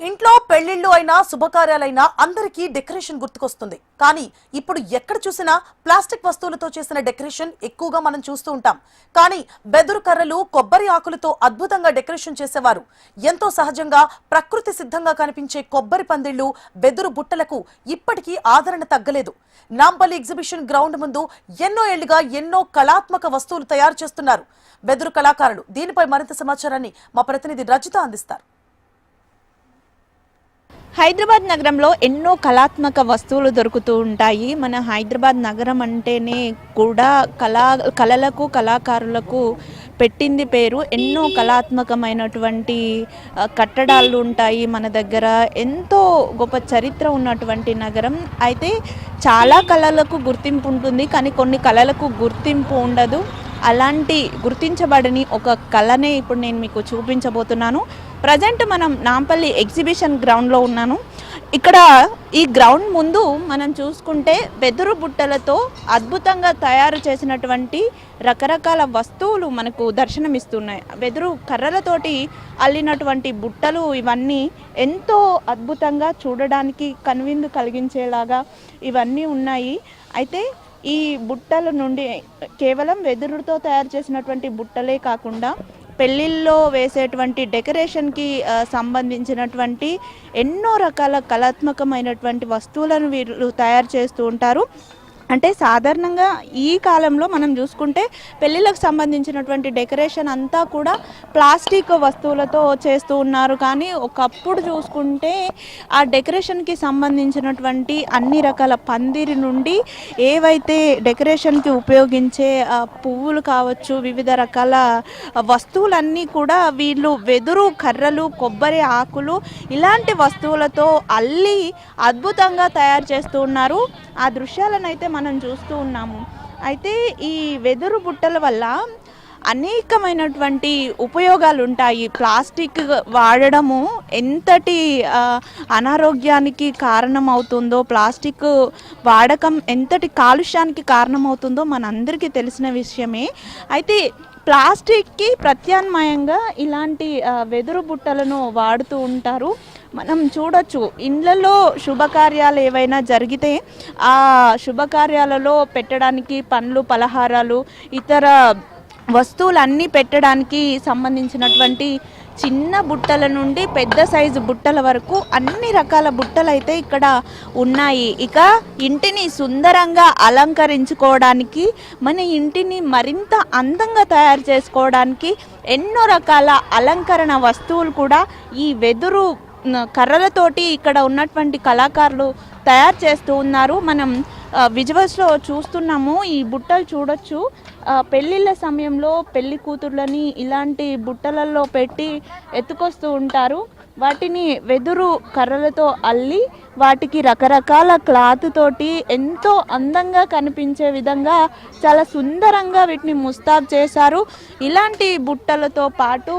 ఇంట్లో పెళ్ళిళ్ళు అయినా శుభకార్యాలైనా అందరికీ డెకరేషన్ గుర్తుకొస్తుంది. కానీ ఇప్పుడు ఎక్కడ చూసినా ప్లాస్టిక్ వస్తువులతో చేసిన డెకరేషన్ ఎక్కువగా మనం చూస్తూ ఉంటాం. కానీ బెదురు కర్రలు కొబ్బరి ఆకులతో అద్భుతంగా డెకరేషన్ చేసేవారు. ఎంతో సహజంగా ప్రకృతి సిద్ధంగా కనిపించే కొబ్బరి పందిళ్ళు బెదురు బుట్టలకు ఇప్పటికీ ఆదరణ తగ్గలేదు. నాంపల్లి ఎగ్జిబిషన్ గ్రౌండ్ ముందు ఎన్నో ఏళ్ళుగా ఎన్నో కళాత్మక వస్తువులు తయారు చేస్తున్నారు. బెదురు కళాకారులు దీనిపై మరింత సమాచారాన్ని మా ప్రతినిధి రజిత అందిస్తారు. హైదరాబాద్ నగరంలో ఎన్నో కళాత్మక వస్తువులు దొరుకుతూ ఉంటాయి. మన హైదరాబాద్ నగరం అంటేనే కూడా కళా కళలకు కళాకారులకు పెట్టింది పేరు. ఎన్నో కళాత్మకమైనటువంటి కట్టడాలు ఉంటాయి మన దగ్గర. ఎంతో గొప్ప చరిత్ర ఉన్నటువంటి నగరం. అయితే చాలా కళలకు గుర్తింపు ఉంటుంది కానీ కొన్ని కళలకు గుర్తింపు ఉండదు. అలాంటి గుర్తించబడని ఒక కళనే ఇప్పుడు నేను మీకు చూపించబోతున్నాను. ప్రజెంట్ మనం నాంపల్లి ఎగ్జిబిషన్ గ్రౌండ్లో ఉన్నాను. ఇక్కడ ఈ గ్రౌండ్ ముందు మనం చూసుకుంటే వెదురు బుట్టలతో అద్భుతంగా తయారు చేసినటువంటి రకరకాల వస్తువులు మనకు దర్శనమిస్తున్నాయి. వెదురు కర్రలతోటి అల్లినటువంటి బుట్టలు ఇవన్నీ ఎంతో అద్భుతంగా చూడడానికి కనువిందు కలిగించేలాగా ఇవన్నీ ఉన్నాయి. అయితే ఈ బుట్టల నుండి కేవలం వెదురుతో తయారు చేసినటువంటి బుట్టలే కాకుండా పెళ్ళిళ్ళలో వేసేటువంటి డెకరేషన్కి సంబంధించినటువంటి ఎన్నో రకాల కళాత్మకమైనటువంటి వస్తువులను వీళ్ళు తయారు చేస్తూ ఉంటారు. అంటే సాధారణంగా ఈ కాలంలో మనం చూసుకుంటే పెళ్ళిళ్ళకు సంబంధించినటువంటి డెకరేషన్ అంతా కూడా ప్లాస్టిక్ వస్తువులతో చేస్తూ ఉన్నారు. కానీ ఒకప్పుడు చూసుకుంటే ఆ డెకరేషన్కి సంబంధించినటువంటి అన్ని రకాల పందిరి నుండి ఏవైతే డెకరేషన్కి ఉపయోగించే పువ్వులు కావచ్చు వివిధ రకాల వస్తువులన్నీ కూడా వీళ్ళు వెదురు కర్రలు కొబ్బరి ఆకులు ఇలాంటి వస్తువులతో అల్లి అద్భుతంగా తయారు చేస్తూ ఉన్నారు. ఆ దృశ్యాలను అయితే మనం మనం చూస్తూ ఉన్నాము. అయితే ఈ వెదురు బుట్టల వల్ల అనేకమైనటువంటి ఉపయోగాలు ఉంటాయి ప్లాస్టిక్ వాడడము ఎంతటి అనారోగ్యానికి కారణమవుతుందో ప్లాస్టిక్ వాడకం ఎంతటి కాలుష్యానికి కారణమవుతుందో మనందరికీ తెలిసిన విషయమే. అయితే ప్లాస్టిక్కి ప్రత్యామ్నాయంగా ఇలాంటి వెదురు బుట్టలను వాడుతూ ఉంటారు. మనం చూడొచ్చు. ఇండ్లలో శుభకార్యాలు ఏవైనా జరిగితే ఆ శుభకార్యాలలో పెట్టడానికి పండ్లు పలహారాలు ఇతర వస్తువులన్నీ పెట్టడానికి సంబంధించినటువంటి చిన్న బుట్టల నుండి పెద్ద సైజు బుట్టల వరకు అన్ని రకాల బుట్టలు అయితే ఇక్కడ ఉన్నాయి. ఇక ఇంటిని సుందరంగా అలంకరించుకోవడానికి మన ఇంటిని మరింత అందంగా తయారు చేసుకోవడానికి ఎన్నో రకాల అలంకరణ వస్తువులు కూడా ఈ వెదురు కర్రలతోటి ఇక్కడ ఉన్నటువంటి కళాకారులు తయారు చేస్తూ ఉన్నారు. మనం విజువల్స్లో చూస్తున్నాము. ఈ బుట్టలు చూడొచ్చు. పెళ్ళిళ్ళ సమయంలో పెళ్ళి కూతుర్లని ఇలాంటి బుట్టలలో పెట్టి ఎత్తుకొస్తూ ఉంటారు. వాటిని వెదురు కర్రలతో అల్లి వాటికి రకరకాల క్లాత్ తోటి ఎంతో అందంగా కనిపించే విధంగా చాలా సుందరంగా వీటిని ముస్తాబ్ చేశారు. ఇలాంటి బుట్టలతో పాటు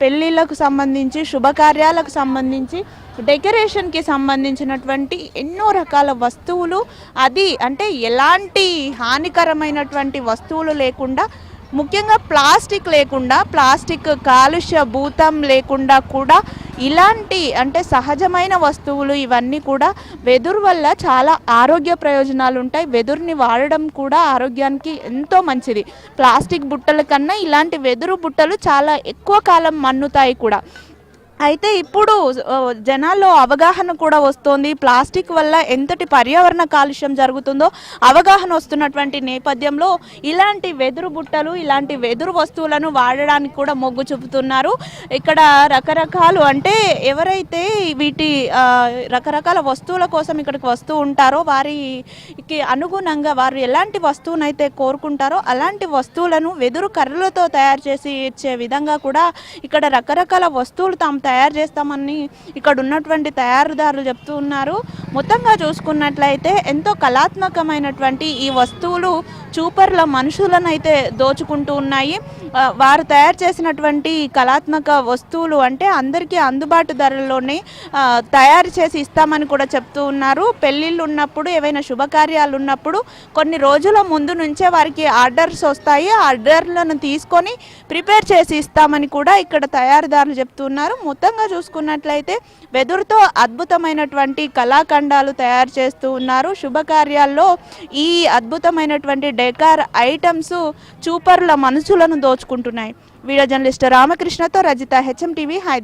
పెళ్ళిళ్ళకు సంబంధించి శుభకార్యాలకు సంబంధించి డెకరేషన్కి సంబంధించినటువంటి ఎన్నో రకాల వస్తువులు అది అంటే ఎలాంటి హానికరమైనటువంటి వస్తువులు లేకుండా ముఖ్యంగా ప్లాస్టిక్ లేకుండా ప్లాస్టిక్ కాలుష్య భూతం లేకుండా కూడా ఇలాంటి అంటే సహజమైన వస్తువులు ఇవన్నీ కూడా వెదురు వల్ల చాలా ఆరోగ్య ప్రయోజనాలు ఉంటాయి. వెదురుని వాడడం కూడా ఆరోగ్యానికి ఎంతో మంచిది. ప్లాస్టిక్ బుట్టల కన్నా ఇలాంటి వెదురు బుట్టలు చాలా ఎక్కువ కాలం మన్నుతాయి కూడా. అయితే ఇప్పుడు జనాల్లో అవగాహన కూడా వస్తోంది. ప్లాస్టిక్ వల్ల ఎంతటి పర్యావరణ కాలుష్యం జరుగుతుందో అవగాహన వస్తున్నటువంటి నేపథ్యంలో ఇలాంటి వెదురు బుట్టలు ఇలాంటి వెదురు వస్తువులను వాడడానికి కూడా మొగ్గు చూపుతున్నారు. ఇక్కడ రకరకాలు అంటే ఎవరైతే వీటి రకరకాల వస్తువుల కోసం ఇక్కడికి వస్తూ ఉంటారో వారికి అనుగుణంగా వారు ఎలాంటి వస్తువునైతే కోరుకుంటారో అలాంటి వస్తువులను వెదురు కర్రలతో తయారు చేసి ఇచ్చే విధంగా కూడా ఇక్కడ రకరకాల వస్తువులు తాము తయారు చేస్తామని ఇక్కడ ఉన్నటువంటి తయారుదారులు చెప్తూ ఉన్నారు. మొత్తంగా చూసుకున్నట్లయితే ఎంతో కళాత్మకమైనటువంటి ఈ వస్తువులు చూపర్ల మనుషులను అయితే దోచుకుంటూ ఉన్నాయి. వారు తయారు చేసినటువంటి కళాత్మక వస్తువులు అంటే అందరికీ అందుబాటు ధరల్లోనే తయారు చేసి ఇస్తామని కూడా చెప్తూ ఉన్నారు. పెళ్ళిళ్ళు ఉన్నప్పుడు ఏవైనా శుభకార్యాలు ఉన్నప్పుడు కొన్ని రోజుల ముందు నుంచే వారికి ఆర్డర్స్ వస్తాయి. ఆర్డర్లను తీసుకొని ప్రిపేర్ చేసి ఇస్తామని కూడా ఇక్కడ తయారుదారులు చెప్తున్నారు మొత్తంగా చూసుకున్నట్లయితే వెదురుతో అద్భుతమైనటువంటి కళాఖండాలు తయారు చేస్తూ ఉన్నారు. శుభకార్యాల్లో ఈ అద్భుతమైనటువంటి డెకార్ ఐటమ్స్ చూపర్ల మనసులను దోచుకుంటున్నాయి. వీడియో జర్నలిస్ట్ రామకృష్ణతో రజిత హెచ్ఎం టీవీ హైదరాబాద్.